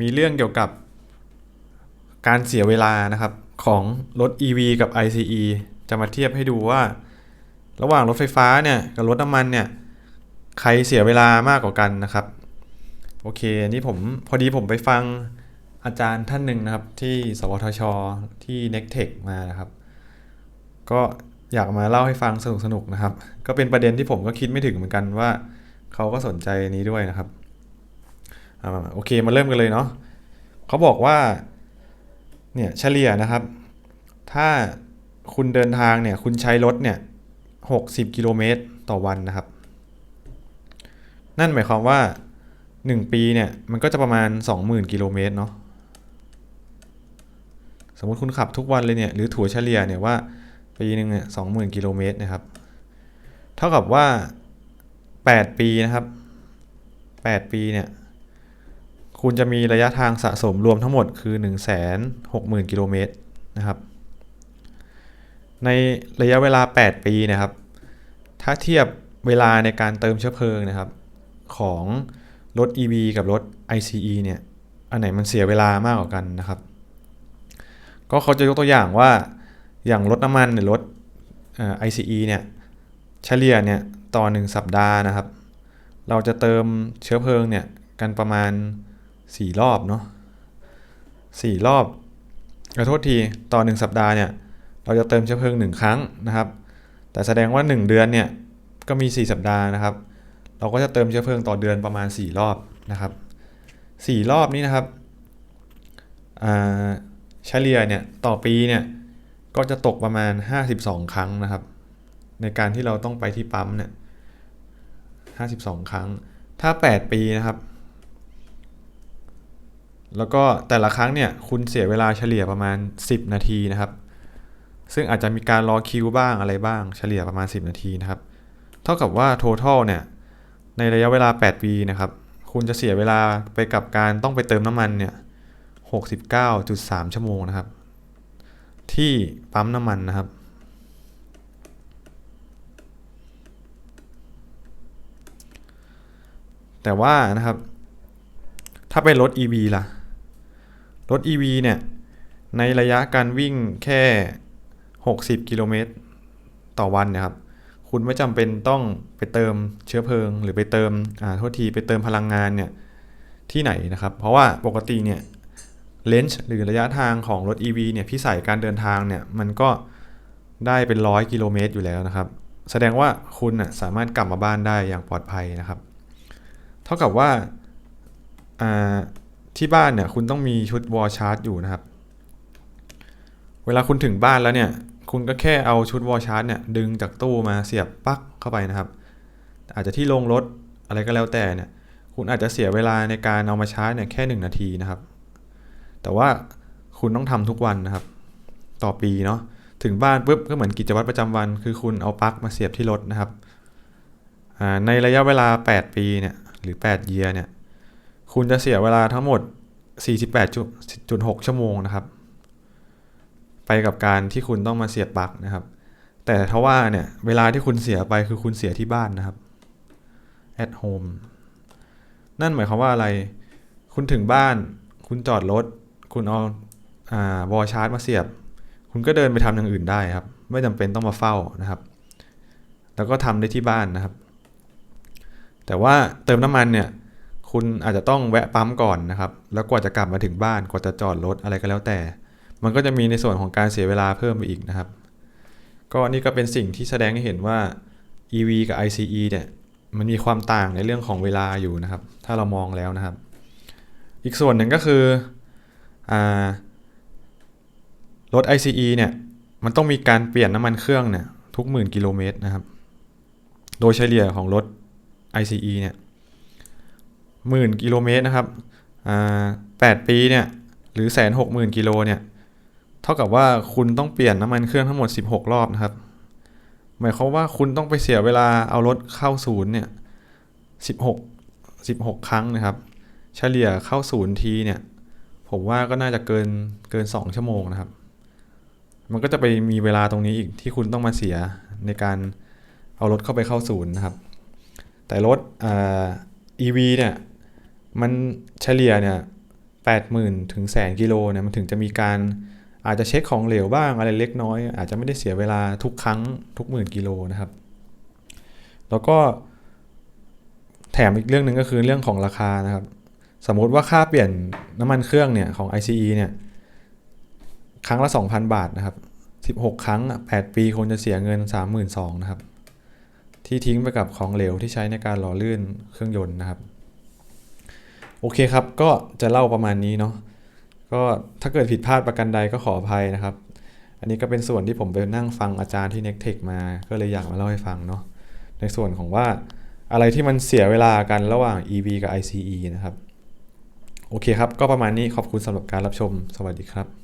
มีเรื่องเกี่ยวกับการเสียเวลานะครับของรถ EV กับ ICE จะมาเทียบให้ดูว่า ระหว่างรถไฟฟ้าเนี่ยกับรถน้ำมันเนี่ยใครเสียเวลามากกว่ากันนะครับ โอเคอันนี้ผมพอดีผมไปฟังอาจารย์ท่านหนึ่งนะครับ ที่สวทช ที่ n e c t e c h มานะครับ ก็อยากมาเล่าให้ฟังสนุกๆนะครับ ก็เป็นประเด็นที่ผมก็คิดไม่ถึงเหมือนกันว่า เขาก็สนใจนี้ด้วยนะครับ อ่าโอเคมาเริ่มกันเลยเนาะเขาบอกว่าเนี่ยเฉลี่ยนะครับ ถ้าคุณเดินทางเนี่ยคุณใช้รถเนี่ย60กิโลเมตรต่อวันนะครับ นั่นหมายความว่า 1 ปีเนี่ยมันก็จะประมาณ 20,000กิโลเมตรเนาะสมมติคุณขับทุกวันเลยเนี่ยหรือถั่วเฉลี่ยเนี่ยว่าปีหนึ่งเนี่ยสองหมื่นกิโลเมตรนะครับ เท่ากับว่า 8 ปีนะครับ 8 ปีเนี่ย คุณจะมีระยะทางสะสมรวมทั้งหมดคือ 1 6 0 0 0 0 กิโลเมตรนะครับ ในระยะเวลา 8 ปีนะครับ ถ้าเทียบเวลาในการเติมเชื้อเพลิงนะครับ ของรถ EV กับรถ ICE เนี่ย อันไหนมันเสียเวลามากกว่ากันนะครับ ก็เขาจะยกตัวอย่างว่าอย่างรถน้ำมันหรือรถเอ่อ ICE เนี่ยเฉลี่ยเนี่ยต่อ 1 สัปดาห์นะครับ เราจะเติมเชื้อเพลิงเนี่ยกันประมาณ 4รอบเนาะ4รอบขอโทษทีต่อ1สัปดาห์เนี่ยเราจะเติมเชื้อเพลิง1ครั้งนะครับ แต่แสดงว่า 1 เดือนเนี่ยก็มี 4 สัปดาห์นะครับ เราก็จะเติมเชื้อเพลิงต่อเดือนประมาณ 4 รอบนะครับ 4 รอบนี้นะครับเฉลี่ยเนี่ยต่อปีเนี่ยก็จะตกประมาณ 52 ครั้งนะครับ ในการที่เราต้องไปที่ปั๊มเนี่ย52 ครั้ง ถ้า 8 ปีนะครับ แล้วก็แต่ละครั้งเนี่ยคุณเสียเวลาเฉลี่ยประมาณ 10 นาทีนะครับ ซึ่งอาจจะมีการรอคิวบ้างอะไรบ้างเฉลี่ยประมาณ 10 นาทีนะครับ เท่ากับว่า total เนี่ยในระยะเวลา 8 ปีนะครับ คุณจะเสียเวลาไปกับการต้องไปเติมน้ำมันเนี่ย69.3 ชั่วโมงนะครับ ที่ปั๊มน้ำมันนะครับแต่ว่านะครับ ถ้าเป็นรถ EV ล่ะ รถ EV เนี่ย ในระยะการวิ่งแค่ 60 กิโลเมตรต่อวันนะครับ คุณไม่จำเป็นต้องไปเติมเชื้อเพลิง หรือไปเติมอ่าโทษทีไปเติมพลังงานเนี่ยที่ไหนนะครับ เพราะว่าปกติเนี่ยเลนส์หรือระยะทางของรถ EV เนี่ยพิสัยการเดินทางเนี่ยมันก็ได้เป็นร้อยกิโลเมตรอยู่แล้วนะครับ แสดงว่าคุณน่ะสามารถกลับมาบ้านได้อย่างปลอดภัยนะครับ เท่ากับว่าอ่า ที่บ้านเนี่ยคุณต้องมีชุดวอลชาร์จอยู่นะครับ เวลาคุณถึงบ้านแล้วเนี่ย คุณก็แค่เอาชุดวอลชาร์จเนี่ยดึงจากตู้มาเสียบปลั๊กเข้าไปนะครับ อาจจะที่โรงรถอะไรก็แล้วแต่เนี่ย คุณอาจจะเสียเวลาในการเอามาชาร์จเนี่ยแค่ 1 นาทีนะครับ แต่ว่าคุณต้องทำทุกวันนะครับ ต่อปีเนาะถึงบ้านปุ๊บก็เหมือนกิจวัตรประจำวัน คือคุณเอาปลั๊กมาเสียบที่รถนะครับในระยะเวลา 8 ปีเนี่ยหรือ8เยียเนี่ย คุณจะเสียเวลาทั้งหมด 48.6 ชั่วโมงนะครับ ไปกับการที่คุณต้องมาเสียบปลั๊กนะครับ แต่ทว่าเนี่ย เวลาที่คุณเสียไปคือคุณเสียที่บ้านนะครับ at home นั่นหมายความว่าอะไร คุณถึงบ้าน คุณจอดรถ คุณเอาอ่าวอชาร์จมาเสียบ คุณก็เดินไปทำอย่างอื่นได้ครับ ไม่จำเป็นต้องมาเฝ้านะครับ แล้วก็ทำได้ที่บ้านนะครับ แต่ว่าเติมน้ำมันเนี่ย คุณอาจจะต้องแวะปั๊มก่อนนะครับ แล้วกว่าจะกลับมาถึงบ้านกว่าจะจอดรถอะไรก็แล้วแต่ มันก็จะมีในส่วนของการเสียเวลาเพิ่มไปอีกนะครับ ก็นี่ก็เป็นสิ่งที่แสดงให้เห็นว่า EV กับ ICE เนี่ยมันมีความต่างในเรื่องของเวลาอยู่นะครับ ถ้าเรามองแล้วนะครับ อีกส่วนหนึ่งก็คืออรถ ICE เนี่ยมันต้องมีการเปลี่ยนน้ำมันเครื่องเนี่ยทุกหมื่นกิโลเมตรนะครับ โดยเฉลี่ยของรถ ICE เนี่ย หมื่นกิโลเมตรนะครับแปดปีเนี่ยหรือแสนหกหมื่นกิโลเนี่ยเท่ากับว่าคุณต้องเปลี่ยนน้ำมันเครื่องทั้งหมด 16 รอบนะครับ หมายความว่าคุณต้องไปเสียเวลาเอารถเข้าศูนย์เนี่ย16 16 ครั้งนะครับ เฉลี่ยเข้าศูนย์ทีเนี่ยผมว่าก็น่าจะเกินเกิน 2 ชั่วโมงนะครับ มันก็จะไปมีเวลาตรงนี้อีกที่คุณต้องมาเสียในการเอารถเข้าไปเข้าศูนย์นะครับ แต่รถอ่า EV เนี่ย มันเฉลี่ยเนี่ย80,000ถึงแสนกิโลเนี่ยมันถึงจะมีการอาจจะเช็คของเหลวบ้างอะไรเล็กน้อย อาจจะไม่ได้เสียเวลาทุกครั้งทุกหมื่นกิโลนะครับ แล้วก็แถมอีกเรื่องหนึ่งก็คือเรื่องของราคานะครับ สมมติว่าค่าเปลี่ยนน้ำมันเครื่องเนี่ยของ ICE เนี่ยครั้งละ 2,000 บาทนะครับ 16 ครั้ง 8 ปีคนจะเสียเงิน 32,000นะครับ ที่ทิ้งไปกับของเหลวที่ใช้ในการหล่อลื่นเครื่องยนต์นะครับ โอเคครับ ก็จะเล่าประมาณนี้เนาะก็ถ้าเกิดผิดพลาดประกันใดก็ขออภัยนะครับ อันนี้ก็เป็นส่วนที่ผมไปนั่งฟังอาจารย์ที่ n e c t e c h มา ก็เลยอยากมาเล่าให้ฟังเนาะในส่วนของว่าอะไรที่มันเสียเวลากันระหว่าง EV กับ ICE นะครับ โอเคครับ ก็ประมาณนี้ขอบคุณสำหรับการรับชม สวัสดีครับ